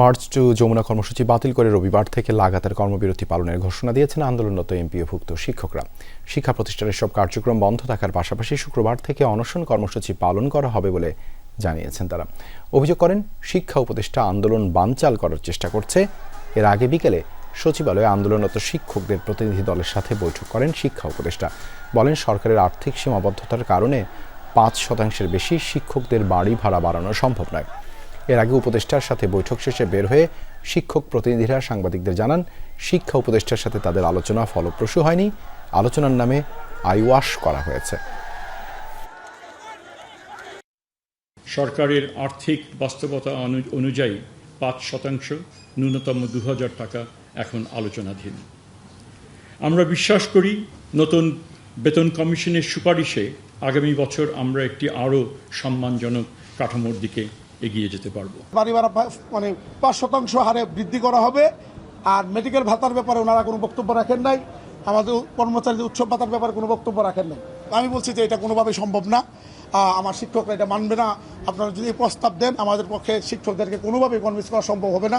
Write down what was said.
March two Jamuna কর্মসূচি বাতিল করে রবিবার থেকে লাগাতার কর্মবিরতি পালনের ঘোষণা দিয়েছেন আন্দোলনরত এমপিওভুক্ত শিক্ষকরা। শিক্ষা প্রতিষ্ঠানের সব কার্যক্রম বন্ধ থাকার পাশাপাশি শুক্রবার থেকে অনশন কর্মসূচি পালন করা হবে বলে জানিয়েছেন তারা। অভিযোগ করেন, শিক্ষা উপদেষ্টা আন্দোলন বানচাল করার চেষ্টা করছে। এর আগে বিকেলে সচিবালয়ে আন্দোলনরত শিক্ষকদের প্রতিনিধি দলের সাথে বৈঠক করেন শিক্ষা উপদেষ্টা। বলেন, সরকারের আর্থিক সীমাবদ্ধতার কারণে পাঁচ শতাংশের বেশি শিক্ষকদের বাড়ি ভাড়া বাড়ানো সম্ভব নয়। এর আগে উপদেষ্টার সাথে বৈঠক শেষে বের হয়ে শিক্ষক প্রতিনিধিরা সাংবাদিকদের জানান, শিক্ষা উপদেষ্টার সাথে তাদের আলোচনা ফলপ্রসূ হয়নি। আলোচনার নামে আইওয়াশ করা হয়েছে। সরকারের আর্থিক বাস্তবতা অনু- অনুযায়ী পাঁচ শতাংশ, ন্যূনতম দু হাজার টাকা এখন আলোচনাধীন। আমরা বিশ্বাস করি, নতুন বেতন কমিশনের সুপারিশে আগামী বছর আমরা একটি আরও সম্মানজনক কাঠামোর দিকে এগিয়ে যেতে পারব। বাড়ি ভাড়া মানে পাঁচ শতাংশ হারে বৃদ্ধি করা হবে। আর মেডিকেল ভাতার ব্যাপারে ওনারা কোনো বক্তব্য রাখেন নাই। আমাদের কর্মচারীদের উৎসব ভাতার ব্যাপারে কোনো বক্তব্য রাখেন নাই। আমি বলছি যে এটা কোনোভাবে সম্ভব না। আমার শিক্ষকরা এটা মানবে না। আপনারা যদি প্রস্তাব দেন, আমাদের পক্ষে শিক্ষকদেরকে কোনোভাবেই কনভিন্স করা সম্ভব হবে না।